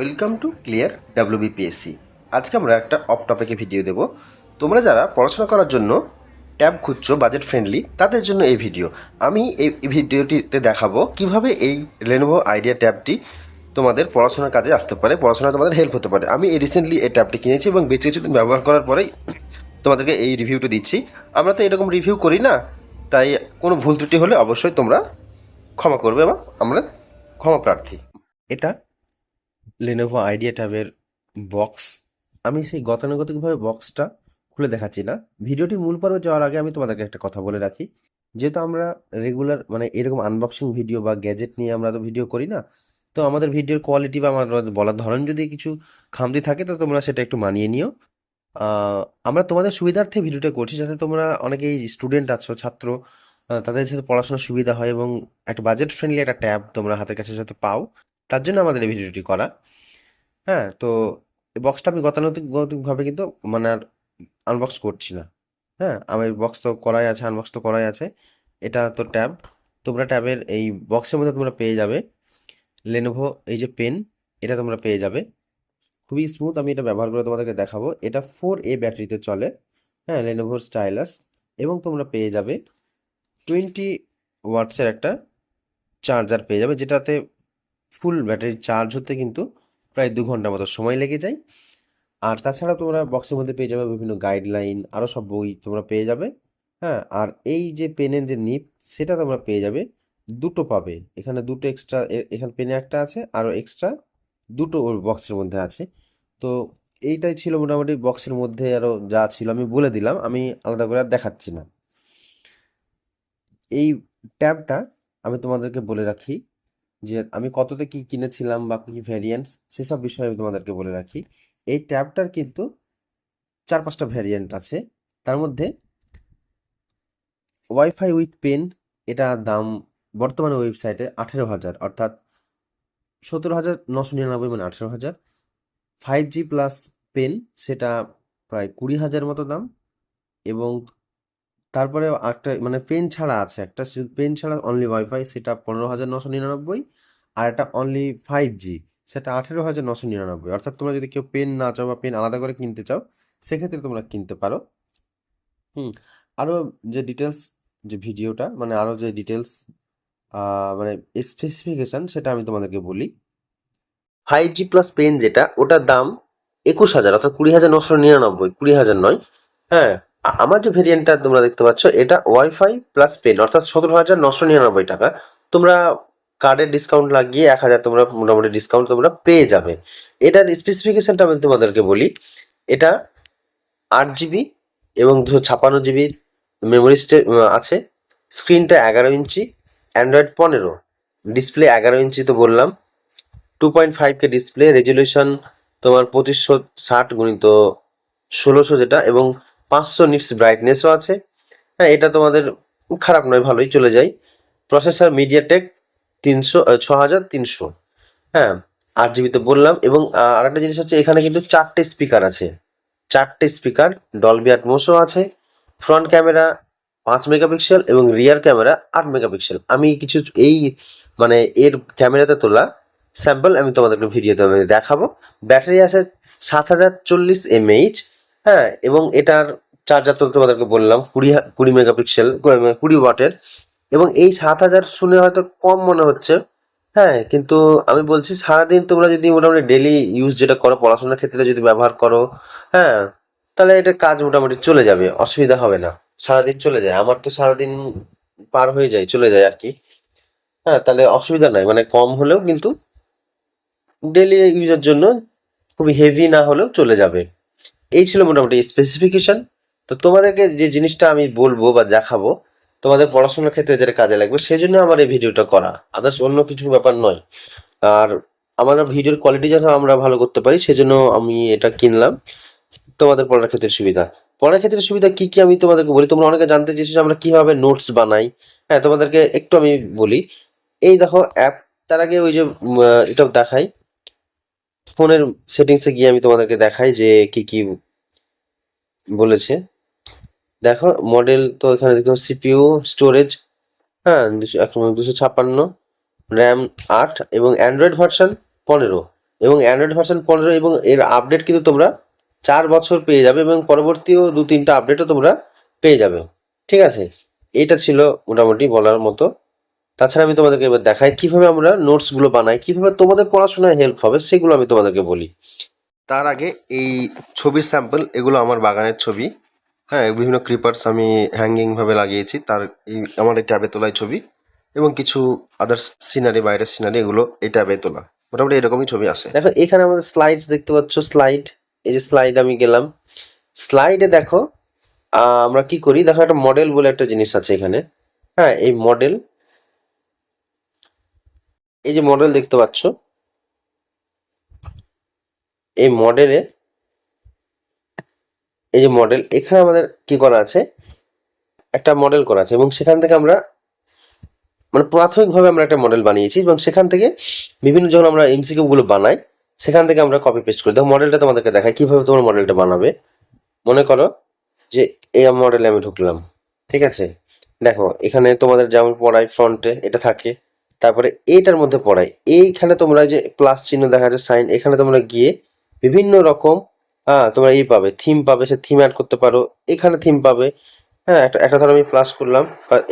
Welcome to clear WBPSC আজকে আমরা একটা অফ টপিকে ভিডিও দেব। তোমরা যারা পড়াশোনা করার জন্য ট্যাব খুঁজছো বাজেট ফ্রেন্ডলি তাদের জন্য এই ভিডিও আমি এই ভিডিওটিতে দেখাবো কীভাবে এই লেনোভো আইডিয়া ট্যাবটি তোমাদের পড়াশোনার কাজে আসতে পারে পড়াশোনা তোমাদের হেল্প হতে পারে। আমি রিসেন্টলি এই ট্যাবটি কিনেছি এবং বেশ কিছুদিন ব্যবহার করার পরেই তোমাদেরকে এই রিভিউটি দিচ্ছি। আমরা তো এরকম রিভিউ করি না, তাই কোনো ভুল ত্রুটি হলে অবশ্যই তোমরা ক্ষমা করবে এবং আমরা ক্ষমা প্রার্থী। এটা লেনোভো আইডিয়া ট্যাবের বক্স আমি সেই গতানুগতিকভাবে বক্সটা খুলে দেখাচ্ছি না। ভিডিওটির মূল পর্বে যাওয়ার আগে আমি তোমাদেরকে একটা কথা বলে রাখি। যেহেতু আমরা রেগুলার মানে এরকম আনবক্সিং ভিডিও বা গ্যাজেট নিয়ে আমরা তো ভিডিও করি না, তো আমাদের ভিডিওর কোয়ালিটি বা আমাদের বলার ধরন যদি কিছু খামতি থাকে, তো তোমরা সেটা একটু মানিয়ে নিও। আমরা তোমাদের সুবিধার্থে ভিডিওটা করছি, যাতে তোমরা অনেকেই স্টুডেন্ট আছো, ছাত্র তাদের সাথে পড়াশোনার সুবিধা হয় এবং একটা বাজেট ফ্রেন্ডলি একটা ট্যাব তোমরা হাতের কাছে যাতে পাও, তার জন্য আমাদের এই ভিডিওটি করা। হ্যাঁ তো বক্সটা আমি গতানুগতিকভাবে কিন্তু মানে আর আনবক্স করছি না। হ্যাঁ আমার বক্স তো করাই আছে আনবক্স তো করাই আছে। এটা তো ট্যাব তোমরা ট্যাবের এই বক্সের মধ্যে তোমরা পেয়ে যাবে। লেনোভো এই যে পেন এটা তোমরা পেয়ে যাবে। খুবই স্মুথ আমি এটা ব্যবহার করে তোমাদেরকে দেখাবো। এটা ফোর এ ব্যাটারিতে চলে হ্যাঁ লেনোভোর স্টাইলাস এবং তোমরা পেয়ে যাবে টোয়েন্টি ওয়াটসের একটা চার্জার পেয়ে যাবে, যেটাতে ফুল ব্যাটারি চার্জ হতে কিন্তু প্রায় দু ঘণ্টা মতো সময় লেগে যায়। আর তাছাড়া তোমরা বক্সের মধ্যে পেয়ে যাবে বিভিন্ন গাইডলাইন আরও সব বই তোমরা পেয়ে যাবে। হ্যাঁ আর এই যে পেনের যে নিপ সেটা তোমরা পেয়ে যাবে। দুটো পাবে। এখানে দুটো এক্সট্রা এখানে পেনে একটা আছে আরও এক্সট্রা দুটো ওর বক্সের মধ্যে আছে। তো এইটাই ছিল মোটামুটি বক্সের মধ্যে আরও যা ছিল, আমি বলে দিলাম, আমি আলাদা করে আর দেখাচ্ছি না। এই ট্যাবটা আমি তোমাদেরকে বলে রাখি যে আমি কততে কি কিনেছিলাম বা কি ভ্যারিয়েন্টস সেসব বিষয়ে আমি তোমাদেরকে বলে রাখি। এই ট্যাবটার কিন্তু চার পাঁচটা ভ্যারিয়েন্ট আছে। তার মধ্যে ওয়াইফাই উইথ পেন এটা দাম বর্তমানে ওয়েবসাইটে আঠেরো হাজার, অর্থাৎ সতেরো হাজার নশো নিরানব্বই মানে আঠেরো হাজার। ফাইভ জি প্লাস পেন সেটা প্রায় কুড়ি হাজার মতো দাম এবং তারপরে একটা মানে পেন ছাড়া আছে, একটা পেন ছাড়া অনলি ওয়াইফাই সেটা পনেরো হাজার নশো নিরানব্বই আর একটা অনলি ফাইভ জি সেটা আঠেরো হাজার নশো নিরানব্বই। অর্থাৎ তোমরা যদি কেউ পেন না চাও বা পেন আলাদা করে কিনতে চাও, সেক্ষেত্রে তোমরা কিনতে পারো। হুম আরও যে ডিটেলস যে ভিডিওটা মানে আরও যে ডিটেলস মানে স্পেসিফিকেশন সেটা আমি তোমাদেরকে বলি। ফাইভ জি প্লাস পেন যেটা, ওটার দাম একুশ হাজার, অর্থাৎ কুড়ি হাজার নশো নিরানব্বই, কুড়ি হাজার নয় হ্যাঁ। আমার যে ভেরিয়েন্টটা তোমরা দেখতে পাচ্ছ, এটা ওয়াইফাই প্লাস পেন অর্থাৎ সতেরো হাজার নশো নিরানব্বই টাকা। তোমরা কার্ডের ডিসকাউন্ট লাগিয়ে এক হাজার তোমরা মোটামুটি ডিসকাউন্ট তোমরা পেয়ে যাবে। এটার স্পেসিফিকেশনটা আমি তোমাদেরকে বলি। এটা আট জিবি এবং দুশো ছাপান্ন জিবির মেমোরি আছে। স্ক্রিনটা এগারো ইঞ্চি অ্যান্ড্রয়েড পনেরো ডিসপ্লে এগারো ইঞ্চি তো বললাম। Two point five K display resolution তোমার পঁচিশশো ষাট গুণিত ষোলোশো যেটা এবং পাঁচশো নিটস ব্রাইটনেসও আছে। হ্যাঁ এটা তোমাদের খারাপ নয়, ভালোই চলে যায়। প্রসেসর মিডিয়াটেক তিনশো ছ হাজার তিনশো। হ্যাঁ আট জিবিতে বললাম এবং আরেকটা জিনিস হচ্ছে এখানে কিন্তু চারটে স্পিকার আছে। চারটে স্পিকার ডলবি আটমোসও আছে ফ্রন্ট ক্যামেরা পাঁচ মেগাপিক্সেল এবং রিয়ার ক্যামেরা আট মেগাপিক্সেল আমি কিছু এই মানে এর ক্যামেরাতে তোলা স্যাম্পল আমি তোমাদেরকে ভিডিওতে দেখাবো। ব্যাটারি আছে সাত হাজার চল্লিশ এমএইচ হ্যাঁ এবং এটার চার্জার তো তোমাদেরকে বললাম, কুড়ি কুড়ি মেগাপিক্সেল, কুড়ি ওয়াটের। এবং এই সাত হাজার শুনে হয়তো কম মনে হচ্ছে। হ্যাঁ কিন্তু আমি বলছি সারাদিন তোমরা যদি মোটামুটি ডেলি ইউজ যেটা করো, পড়াশোনার ক্ষেত্রে যদি ব্যবহার করো হ্যাঁ তাহলে এটা কাজ মোটামুটি চলে যাবে, অসুবিধা হবে না। সারাদিন চলে যায়। আমার তো সারাদিন পার হয়ে যায়, চলে যায় আর কি। হ্যাঁ তাহলে অসুবিধা নাই মানে কম হলেও কিন্তু ডেলি ইউজের জন্য খুবই হেভি না হলেও চলে যাবে। এই ছিল মোটামুটি স্পেসিফিকেশন তো তোমাদেরকে যে জিনিসটা আমি বলব বা দেখাবো, তোমাদের পড়াশোনার ক্ষেত্রে যেটা কাজে লাগবে সেই জন্য আমার এই ভিডিওটা করা। আদার্স অন্য কিছু ব্যাপার নয়। আর আমার ভিডিওর কোয়ালিটি যেন আমরা ভালো করতে পারি, সেজন্য আমি এটা কিনলাম। তোমাদের পড়ার ক্ষেত্রে সুবিধা। পড়ার ক্ষেত্রে সুবিধা কি কি আমি তোমাদেরকে বলি? তোমরা অনেকে জানতে চেয়েছো যে আমরা কীভাবে নোটস বানাই। হ্যাঁ তোমাদেরকে একটু আমি বলি। এই দেখো অ্যাপ তার আগে ওই যে এটা দেখাই। ফোনের সেটিংসে গিয়ে আমি তোমাদেরকে দেখাই যে কি কি বলেছে। দেখো মডেল তো এখানে দেখো সিপিইউ স্টোরেজ হ্যাঁ দুশো ছাপ্পান্ন র্যাম আট এবং অ্যান্ড্রয়েড ভার্সন পনেরো। এবং অ্যান্ড্রয়েড ভার্সন পনেরো এবং এর আপডেট কিন্তু তোমরা চার বছর পেয়ে যাবে এবং পরবর্তীও দু তিনটা আপডেটও তোমরা পেয়ে যাবে। ঠিক আছে? এটা ছিল মোটামুটি বলার মতো তাছাড়া আমি তোমাদেরকে এবার দেখাই কীভাবে আমরা নোটসগুলো বানাই কীভাবে তোমাদের পড়াশোনায় হেল্প হবে সেগুলো আমি তোমাদেরকে বলি। তার আগে এই ছবির স্যাম্পল এগুলো আমার বাগানের ছবি। হ্যাঁ বিভিন্ন ক্রিপার্স আমি হ্যাঙ্গিং ভাবে লাগিয়েছি তার এই আমার এই ট্যাবে তোলায় ছবি এবং কিছু আদার্স সিনারি বাইরের সিনারি এগুলো এই ট্যাবে তোলা মোটামুটি এরকমই ছবি আসে দেখো এখানে আমাদের স্লাইডস দেখতে পাচ্ছ স্লাইড এই যে স্লাইড আমি গেলাম। স্লাইডে দেখো আমরা কি করি? দেখো একটা মডেল বলে একটা জিনিস আছে এখানে। হ্যাঁ এই মডেল এই যে মডেল দেখতে পাচ্ছ, এই মডেলে এই যে মডেল এখানে আমাদের কি করা আছে? একটা মডেল করা আছে এবং সেখান থেকে আমরা মানে প্রাথমিকভাবে আমরা একটা মডেল বানিয়েছি এবং সেখান থেকে বিভিন্ন যখন আমরা এমসিকিউ গুলো বানাই, সেখান থেকে আমরা কপি পেস্ট করি। দেখো মডেলটা তোমাদেরকে দেখাই, কীভাবে তোমার মডেলটা বানাবে। মনে করো যে এই মডেলে আমি ঢুকলাম, ঠিক আছে? দেখো, এখানে তোমাদের যেমন পড়ায় ফ্রন্টে এটা থাকে তারপরে এইটার মধ্যে পড়াই। এইখানে তোমরা যে প্লাস চিহ্ন দেখা যাচ্ছে সাইন এখানে তোমরা গিয়ে বিভিন্ন রকম হ্যাঁ তোমরা এই পাবে থিম পাবে, সে থিম অ্যাড করতে পারো। এখানে থিম পাবে হ্যাঁ একটা একটা ধরো আমি প্লাস করলাম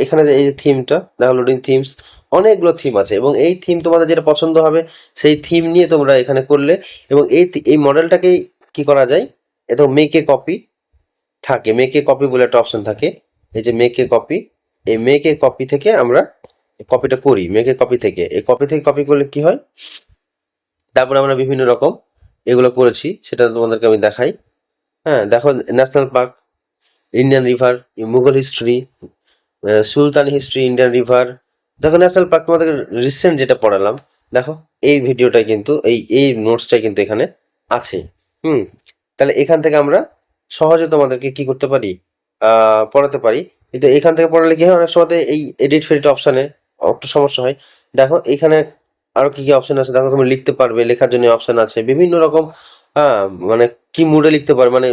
এখানে যে এই যে থিমটা দেখো লোডিং থিমস অনেকগুলো থিম আছে, এবং এই থিম তোমাদের যেটা পছন্দ হবে, সেই থিম নিয়ে তোমরা এখানে করলে, এবং এই এই মডেলটাকেই কি করা যায়? এটা মেকে কপি থাকে মেকে কপি বলে একটা অপশন থাকে, এই যে মেকে কপি এই মেকে কপি থেকে আমরা কপিটা করি মেঘের কপি থেকে। এই কপি থেকে কপি করলে কি হয়? তারপরে আমরা বিভিন্ন রকম এগুলো করেছি, সেটা তোমাদেরকে আমি দেখাই। হ্যাঁ দেখো national park Indian river Mughal history সুলতান হিস্ট্রি ইন্ডিয়ান রিভার দেখো ন্যাশনাল পার্ক তোমাদের রিসেন্ট যেটা পড়ালাম, দেখো, এই ভিডিওটা কিন্তু, এই এই নোটসটাই কিন্তু এখানে আছে। হুম, তাহলে এখান থেকে আমরা সহজে তোমাদেরকে কি করতে পারি? পড়াতে পারি। কিন্তু এখান থেকে পড়ালে কি হয়? অনেক সময় এই এডিট ফেডিট অপশনে একটু সমস্যা হয়। দেখো, এখানে আরও কি কি অপশন আছে? দেখো, তুমি লিখতে পারবে, লেখার জন্য অপশন আছে। বিভিন্ন রকম হ্যাঁ মানে কি মুডে লিখতে পারবে? মানে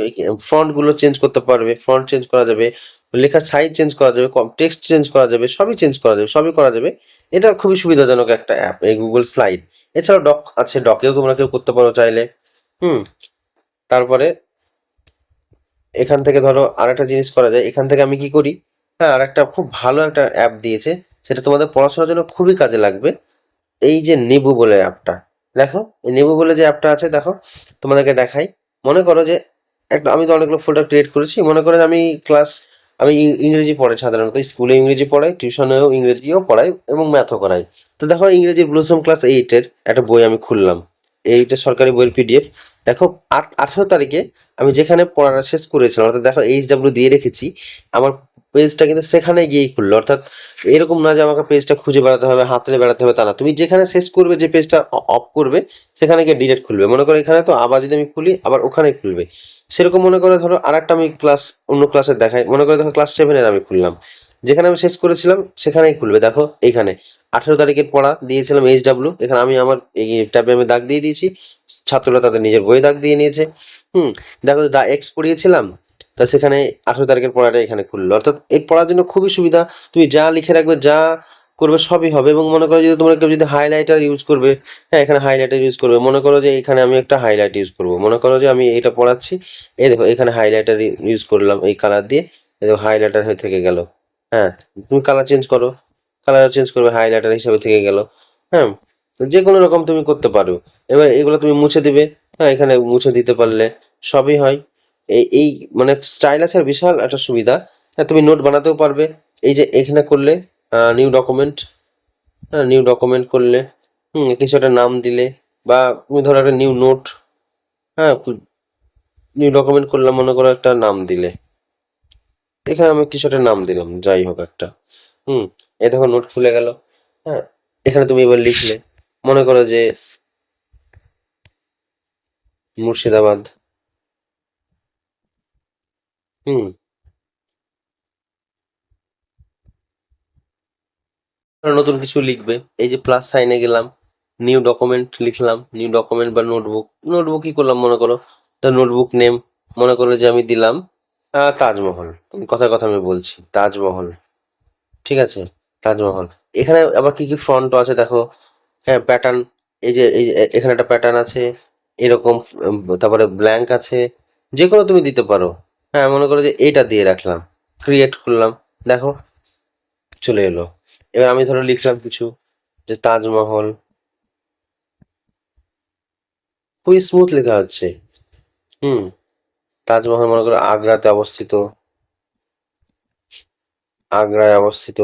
ফন্টগুলো চেঞ্জ করতে পারবে ফন্ট চেঞ্জ করা যাবে, লেখার সাইজ চেঞ্জ করা যাবে টেক্সট চেঞ্জ করা যাবে, সবই চেঞ্জ করা যাবে, সবই করা যাবে। এটা খুবই সুবিধাজনক একটা অ্যাপ এই গুগল স্লাইড এছাড়াও ডক আছে ডকেও তোমরা কেউ করতে পারো চাইলে। হুম, তারপরে এখান থেকে ধরো আরেকটা জিনিস করা যায়। এখান থেকে আমি কি করি? হ্যাঁ আর একটা খুব ভালো একটা অ্যাপ দিয়েছে। সেটা তোমাদের পড়াশোনার জন্য খুবই কাজে লাগবে। এই যে নেবু বলে অ্যাপটা দেখো, এই নেবু বলে যে অ্যাপটা আছে, দেখো, তোমাদেরকে দেখাই। মনে করো যে একটা, আমি তো অনেকগুলো ফোল্ডার ক্রিয়েট করেছি, মনে করো যে আমি ক্লাস আমি ইংরেজি পড়াই সাধারণত স্কুলে ইংরেজি পড়াই টিউশনেও ইংরেজিও পড়াই এবং ম্যাথও করাই। তো দেখো ইংরেজি ব্লুসম ক্লাস এইটের একটা বই আমি খুললাম। এইটা সরকারি বইয়ের পিডিএফ দেখো, আট আঠেরো তারিখে আমি যেখানে পড়াটা শেষ করেছিলাম, অর্থাৎ দেখো এইচ ডাব্লিউ দিয়ে রেখেছি, আমার পেজটা কিন্তু সেখানে গিয়েই খুললো। অর্থাৎ এরকম না যে আমাকে পেজটা খুঁজে বেড়াতে হবে হাতলে বেড়াতে হবে তা না। তুমি যেখানে শেষ করবে, যে পেজটা অফ করবে, সেখানে গিয়ে ডিলেট খুলবে। মনে করো এখানে তো আবার যদি আমি খুলি, আবার ওখানে খুলবে। সেরকম মনে করে ধরো আর একটা আমি ক্লাস অন্য ক্লাসে দেখাই। মনে করে দেখো ক্লাস সেভেনের আমি খুললাম। যেখানে আমি শেষ করেছিলাম, সেখানেই খুলবে। দেখো এখানে আঠেরো তারিখের পড়া, দিয়েছিলাম এইচ ডাব্লিউ এখানে আমি আমার এই ট্যাবে আমি দাগ দিয়ে দিয়েছি। ছাত্ররা তাদের নিজের বই দাগ দিয়ে নিয়েছে। হুম, দেখো, দা এক্স পড়িয়েছিলাম, তা সেখানে আঠেরো তারিখের পড়াটা এখানে খুললো। অর্থাৎ এই পড়ার জন্য খুবই সুবিধা। তুমি যা লিখে রাখবে, যা করবে, সবই হবে। এবং মনে করো, যদি তোমরা কেউ যদি হাইলাইটার ইউজ করবে হ্যাঁ এখানে হাইলাইটার ইউজ করবে, মনে করো যে এখানে আমি একটা হাইলাইট ইউজ করব। মনে করো যে আমি এটা পড়াচ্ছি। এই দেখো, এখানে হাইলাইটার ইউজ করলাম, এই কালার দিয়ে। এই দেখো হাইলাইটার হয়ে থেকে গেল। হ্যাঁ তুমি কালার চেঞ্জ করো। কালার চেঞ্জ করবে হাইলাইটার হিসাবে থেকে গেল। হ্যাঁ যে কোনো রকম তুমি করতে পারো। এবার এগুলো তুমি মুছে দিবে। হ্যাঁ এখানে মুছে দিতে পারলে সবই হয়। এই এই মানে স্টাইলাসের বিশাল একটা সুবিধা। হ্যাঁ তুমি নোট বানাতেও পারবে। এই যে এখানে করলে নিউ ডকুমেন্ট হ্যাঁ নিউ ডকুমেন্ট করলে, হুম, কিছু একটা নাম দিলে বা তুমি ধরো একটা নিউ নোট হ্যাঁ নিউ ডকুমেন্ট করলাম মনে করো একটা নাম দিলে। এখানে আমি কিছু একটা নাম দিলাম, যাই হোক একটা। হুম, এই দেখো নোট খুলে গেল। হ্যাঁ এখানে তুমি এবার লিখলে, মনে করো যে মুর্শিদাবাদ। হুম। নতুন কিছু লিখবে, এই যে প্লাস সাইনে গেলাম নিউ ডকুমেন্ট লিখলাম নিউ ডকুমেন্ট বা নোটবুক নোটবুক কি করলাম, মনে করো তো নোটবুক নেম মনে করো যে আমি দিলাম তাজমহল। কথা কথা আমি বলছি, তাজমহল। ঠিক আছে? তাজমহল। এখানে আবার কি কি ফ্রন্ট আছে দেখো? হ্যাঁ প্যাটার্ন এই যে, এই এখানে একটা প্যাটার্ন আছে, এরকম তারপরে ব্ল্যাঙ্ক আছে যে কোনো তুমি দিতে পারো। হ্যাঁ মনে করো যে এইটা দিয়ে রাখলাম ক্রিয়েট করলাম। দেখো, চলে এলো। এবার আমি ধরো লিখলাম কিছু, যে তাজমহল। খুবই স্মুথ লেখা হচ্ছে। হুম তাজমহল মনে করো আগ্রাতে অবস্থিত। আগ্রায় অবস্থিত।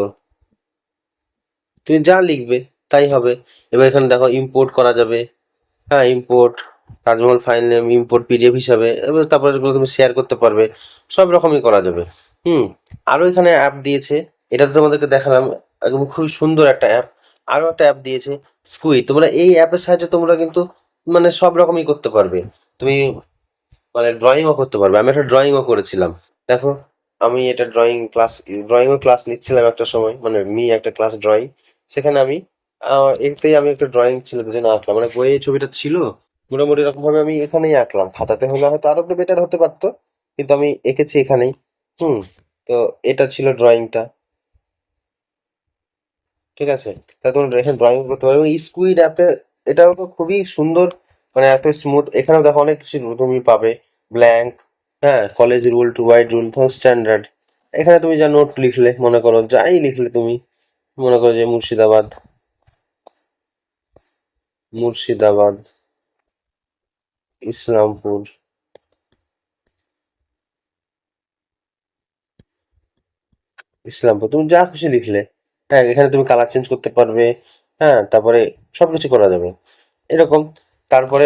তুমি যা লিখবে তাই হবে। এবার এখানে দেখো ইম্পোর্ট করা যাবে। হ্যাঁ import Taj Mahal file name import PDF হিসাবে, এবার তারপরে এগুলো তুমি শেয়ার করতে পারবে। সব রকমই করা যাবে। হুম আরও এখানে অ্যাপ দিয়েছে। এটা তো তোমাদেরকে দেখালাম। একদম খুবই সুন্দর একটা অ্যাপ আরও একটা অ্যাপ দিয়েছে স্কুই তোমরা এই অ্যাপের সাহায্যে তোমরা কিন্তু মানে সব রকমই করতে পারবে। তুমি মানে ড্রয়িংও করতে পারবে। আমি একটা ড্রয়িংও করেছিলাম। দেখো, আমি এটা ড্রয়িং ক্লাস ড্রয়িংও ক্লাস নিচ্ছিলাম একটা সময় মানে মি একটা ক্লাস ড্রয়িং সেখানে আমি এতেই আমি একটা ড্রয়িং ছেলেদের জন্য আঁকলাম। মানে বইয়ে ছবিটা ছিল, মোটামুটি এরকম ভাবে আমি এখানেই আঁকলাম। খাতাতে হলে হয়তো আরও একটু বেটার হতে পারতো, কিন্তু আমি এঁকেছি এখানেই। হুম, তো এটা ছিল ড্রয়িংটা ঠিক আছে? তা তোমরা এখানে ড্রয়িং করতে পারবে। এবং স্কুইড অ্যাপে এটাও তো খুবই সুন্দর মানে এত স্মুথ এখানেও দেখো অনেক কিছু তুমি পাবে। ব্ল্যাঙ্ক হ্যাঁ college rule to wide rule standard এখানে তুমি যা নোট লিখলে, মনে করো যাই লিখলে তুমি, মনে করো যে মুর্শিদাবাদ। মুর্শিদাবাদ, ইসলামপুর। ইসলামপুর, তুমি যা খুশি লিখলে। হ্যাঁ এখানে তুমি কালার চেঞ্জ করতে পারবে। হ্যাঁ তারপরে সবকিছু করা যাবে। এরকম। তারপরে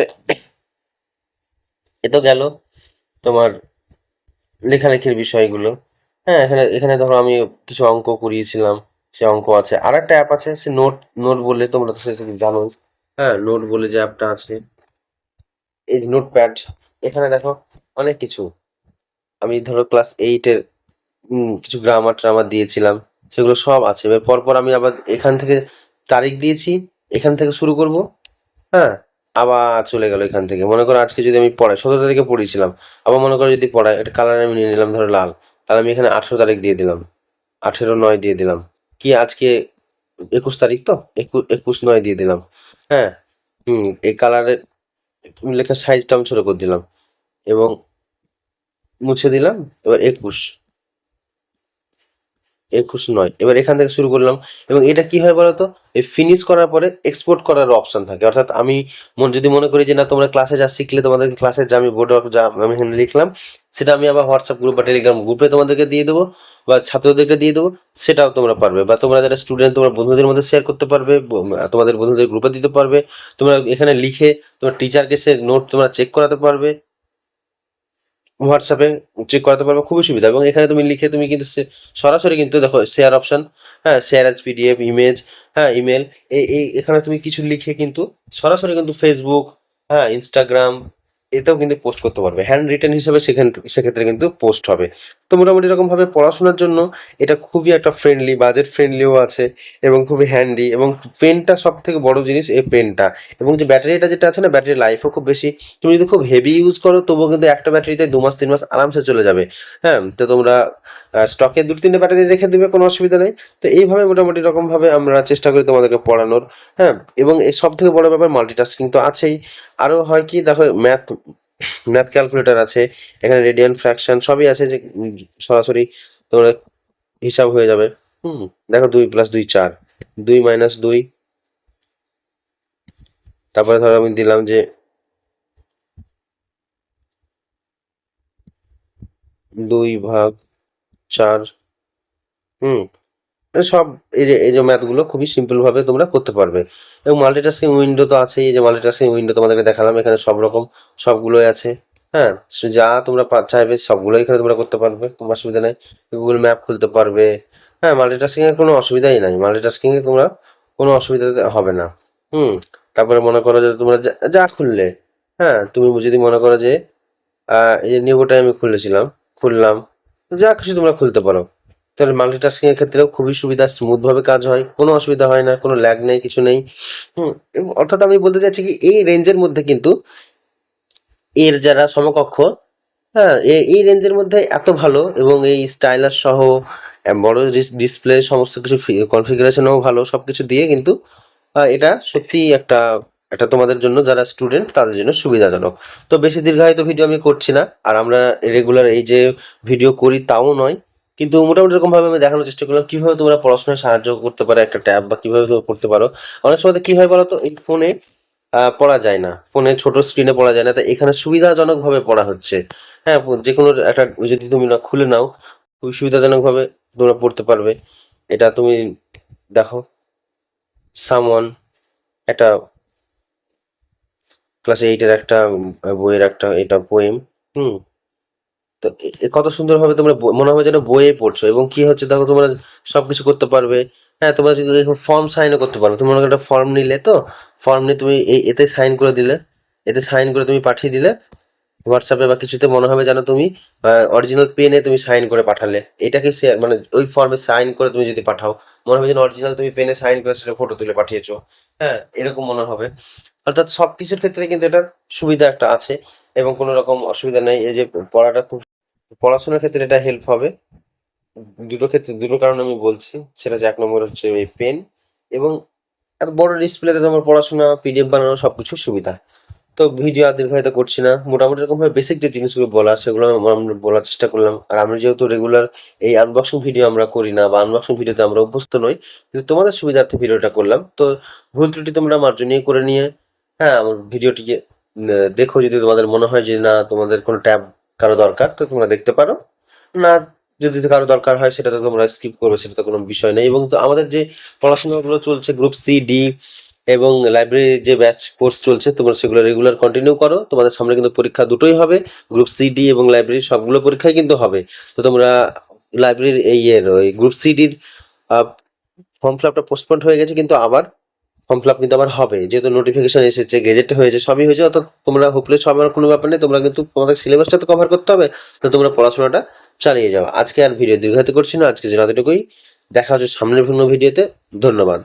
এ তো গেল তোমার লেখালেখির বিষয়গুলো। হ্যাঁ এখানে এখানে ধরো আমি কিছু অঙ্ক করিয়েছিলাম, সে অঙ্ক আছে। আর একটা অ্যাপ আছে, সে নোট নোট বলে তোমরা তো সেটা জানো হ্যাঁ নোট বলে যে অ্যাপটা আছে, এই নোটপ্যাড এখানে দেখো অনেক কিছু। আমি ধরো ক্লাস এইটের কিছু গ্রামার ট্রামার দিয়েছিলাম, সেগুলো সব আছে। এবার পরপর আমি আবার এখান থেকে তারিখ দিয়েছি, এখান থেকে শুরু করব। হ্যাঁ আবার চলে গেল এখান থেকে। মনে করো আজকে যদি আমি পড়াই, সতেরো তারিখে পড়িয়েছিলাম। আবার মনে করো যদি পড়াই, একটা কালার আমি নিয়ে নিলাম, ধরো লাল। তাহলে আমি এখানে আঠেরো তারিখ দিয়ে দিলাম। আঠেরো নয় দিয়ে দিলাম। কি আজকে একুশ তারিখ তো? একুশ নয় দিয়ে দিলাম। হ্যাঁ হুম, এই কালারের লেখার সাইজটা আমি ছোট করে দিলাম। এবং মুছে দিলাম, এবার একুশ। একুশ নয়। এবার এখান থেকে শুরু করলাম। এবং এটা কি হয় বলতো? এই ফিনিশ করার পরে এক্সপোর্ট করার অপশন থাকে। অর্থাৎ আমি যদি মনে করি যে, না, তোমরা ক্লাসে যা শিখলে তোমাদেরকে ক্লাসে যা আমি বোর্ড যা আমি এখানে লিখলাম, সেটা আমি আবার হোয়াটসঅ্যাপ গ্রুপ বা টেলিগ্রাম গ্রুপে তোমাদেরকে দিয়ে দেবো বা ছাত্রদেরকে দিয়ে দেবো, সেটাও তোমরা পারবে। বা তোমরা যারা স্টুডেন্ট তোমরা বন্ধুদের মধ্যে শেয়ার করতে পারবে তোমাদের বন্ধুদের গ্রুপে দিতে পারবে। তোমরা এখানে লিখে তোমার টিচারকে সে নোট তোমরা চেক করাতে পারবে। হোয়াটসঅ্যাপে চেক করাতে পারবে, খুবই সুবিধা। এবং এখানে তুমি লিখে তুমি কিন্তু সরাসরি কিন্তু দেখো শেয়ার অপশান হ্যাঁ শেয়ার অ্যাজ পিডিএফ ইমেজ হ্যাঁ ইমেল এই এখানে তুমি কিছু লিখে কিন্তু সরাসরি কিন্তু ফেসবুক হ্যাঁ ইনস্টাগ্রাম এতেও কিন্তু পোস্ট করতে পারবে। হ্যান্ড রিটেন হিসেবে সেখান সেক্ষেত্রে কিন্তু পোস্ট হবে। তো মোটামুটি এরকমভাবে পড়াশোনার জন্য এটা খুবই একটা ফ্রেন্ডলি বাজেট ফ্রেন্ডলিও আছে এবং খুবই হ্যান্ডি এবং পেনটা সব থেকে বড় জিনিস এই পেনটা এবং যে ব্যাটারিটা যেটা আছে না, ব্যাটারি লাইফও খুব বেশি, তুমি যদি খুব হেভি ইউজ করো, তবুও কিন্তু একটা ব্যাটারিতে দু মাস, তিন মাস আরামসে চলে যাবে। হ্যাঁ তো তোমরা স্টকে দু তিনটে ব্যাটারি রেখে দেবে, কোনো অসুবিধা নেই। তো এইভাবে মোটামুটি এরকম ভাবে আমরা চেষ্টা করি তোমাদেরকে পড়ানোর। হ্যাঁ এবং সব থেকে বড় ব্যাপার মাল্টিটাস্কিং তো আছেই। আরও হয় কি, দেখো ম্যাথ ম্যাথ ক্যালকুলেটর আছে, এখানে রেডিয়ান ফ্র্যাকশন সবই আছে যে সরাসরি তোমরা হিসাব হয়ে যাবে। হুম, দেখো দুই প্লাস দুই চার, দুই মাইনাস দুই। তারপরে ধরো আমি দিলাম যে, দুই ভাগ চার, হুম সব এই যে এই যে ম্যাথগুলো খুবই সিম্পল ভাবে তোমরা করতে পারবে। এবং মাল্টিটাস্কিং উইন্ডো তো আছেই, এই যে মাল্টিটাস্কিং উইন্ডো তোমাদেরকে দেখালাম, এখানে সব রকম সবগুলোই আছে হ্যাঁ? যা তোমরা চাইবে সবগুলোই এখানে তোমরা করতে পারবে, কোনো অসুবিধা নেই। গুগল ম্যাপ খুলতে পারবে হ্যাঁ? মাল্টিটাস্কিং এর কোনো অসুবিধাই নাই মাল্টিটাস্কিং এ তোমরা কোনো অসুবিধা হবে না, হুম? তারপরে মনে করো যে তোমরা যা খুললে হ্যাঁ? তুমি যদি মনে করো যে এই যে নিবোটাই আমি খুলেছিলাম, খুললাম, যা খুশি তোমরা খুলতে পারো। তাহলে মাল্টিটাস্কিং এর ক্ষেত্রেও খুবই সুবিধা স্মুথ ভাবে কাজ হয়, কোনো অসুবিধা হয় না, কোনো ল্যাগ নেই, কিছু নেই। হুম অর্থাৎ আমি বলতে চাইছি কি, এই রেঞ্জের মধ্যে কিন্তু এর যারা সমকক্ষ হ্যাঁ এই রেঞ্জের মধ্যে এত ভালো এবং এই স্টাইলাস সহ বড় ডিসপ্লে সমস্ত কিছু কনফিগারেশনও ভালো, সবকিছু দিয়ে কিন্তু এটা সত্যি একটা, এটা তোমাদের জন্য যারা স্টুডেন্ট তাদের জন্য সুবিধাজনক। তো বেশি দীর্ঘায়িত ভিডিও আমি করছি না, আর আমরা রেগুলার এই যে ভিডিও করি, তাও নয়। কিন্তু মোটামুটি এরকম ভাবে আমি দেখানোর চেষ্টা করলাম, কীভাবে তোমরা পড়াশোনায় সাহায্য করতে পারো একটা ট্যাব বা কীভাবে করতে পারো। অনেক সময় কি হয় বলো তো এই ফোনে পড়া যায় না। ফোনে ছোট স্ক্রিনে পড়া যায় না, তাই এখানে সুবিধাজনক ভাবে পড়া হচ্ছে। হ্যাঁ যে কোনো একটা, যদি তুমি না খুলে নাও, খুবই সুবিধাজনক ভাবে তোমরা পড়তে পারবে। এটা তুমি দেখো, সামওয়ান, একটা ক্লাস এইটের একটা বইয়ের একটা, এটা পোয়েম হুম। তো কত সুন্দরভাবে তোমরা মনে হবে যেন বইয়ে পড়ছো এবং কি হচ্ছে দেখো তোমরা সবকিছু করতে পারবে। হ্যাঁ তোমরা ফর্ম সাইনও করতে পারো। তুমি মনে একটা ফর্ম নিলে তো ফর্ম নিয়ে তুমি এতে সাইন করে দিলে, এতে সাইন করে তুমি পাঠিয়ে দিলে হোয়াটসঅ্যাপে বা কিছুতে মনে হবে যেন তুমি অরিজিনাল পেনে তুমি সাইন করে পাঠালে। এটাকে শেয়ার মানে ওই ফর্মে সাইন করে তুমি যদি পাঠাও, মনে হবে যেন অরিজিনাল তুমি পেনে সাইন করে সেটা ফটো তুলে পাঠিয়েছো। হ্যাঁ এরকম মনে হবে। অর্থাৎ সব কিছুর ক্ষেত্রে কিন্তু এটার সুবিধা একটা আছে এবং কোনো রকম অসুবিধা নেই। এই যে পড়াটা খুব পড়াশোনার ক্ষেত্রে এটা হেল্প হবে। দুটো ক্ষেত্রে, দুটো কারণ আমি বলছি। সেটা হচ্ছে এক নম্বর হচ্ছে এই পেন এবং এত বড় ডিসপ্লেতে তোমার পড়াশোনা পিডিএফ বানানো সবকিছু সুবিধা। তো ভিডিও আর দীর্ঘায়িত করছি না। মোটামুটি এরকম ভাবে বেসিক যে জিনিসগুলো বলার, সেগুলো আমরা আমরা বলার চেষ্টা করলাম। আর আমরা যেহেতু রেগুলার এই আনবক্সিং ভিডিও আমরা করি না বা আনবক্সিং ভিডিওতে আমরা অভ্যস্ত নই, কিন্তু তোমাদের সুবিধার্থে ভিডিওটা করলাম। তো ভুল ত্রুটি তোমরা মার্জনীয় করে নিয়ে হ্যাঁ আমার ভিডিওটিকে দেখো যদি তোমাদের মনে হয় যে না, তোমাদের কোনো ট্যাব কারও দরকার, তো তোমরা দেখতে পারো। না, যদি কারও দরকার হয়, সেটা তো তোমরা স্কিপ করবে, সেটা তো কোনো বিষয় নেই। এবং তো আমাদের যে পড়াশোনাগুলো চলছে গ্রুপ সি ডি এবং লাইব্রেরির যে ব্যাচ কোর্স চলছে, তোমরা সেগুলো রেগুলার কন্টিনিউ করো। তোমাদের সামনে কিন্তু পরীক্ষা দুটোই হবে। গ্রুপ সি ডি এবং লাইব্রেরি সবগুলো পরীক্ষাই কিন্তু হবে। তো তোমরা লাইব্রেরির এই ইয়ের, ওই গ্রুপ সি ডির ফর্ম ফিল আপটা পোস্টপন্ড হয়ে গেছে, কিন্তু আবার ফর্ম ফিল আপ কিন্তু আবার হবে। যেহেতু নোটিফিকেশন এসেছে গেজেট হয়েছে, সবই হয়েছে, অর্থাৎ তোমরা হোপলে সব আমার কোনো ব্যাপার নেই, তোমরা কিন্তু তোমাদের সিলেবাসটা তো কভার করতে হবে, তো তোমরা পড়াশোনাটা চালিয়ে যাও। আজকে আর ভিডিও দীর্ঘায়িত করছি না আজকে যেন এতটুকুই। দেখা হচ্ছে সামনের ভিন্ন ভিডিওতে ধন্যবাদ।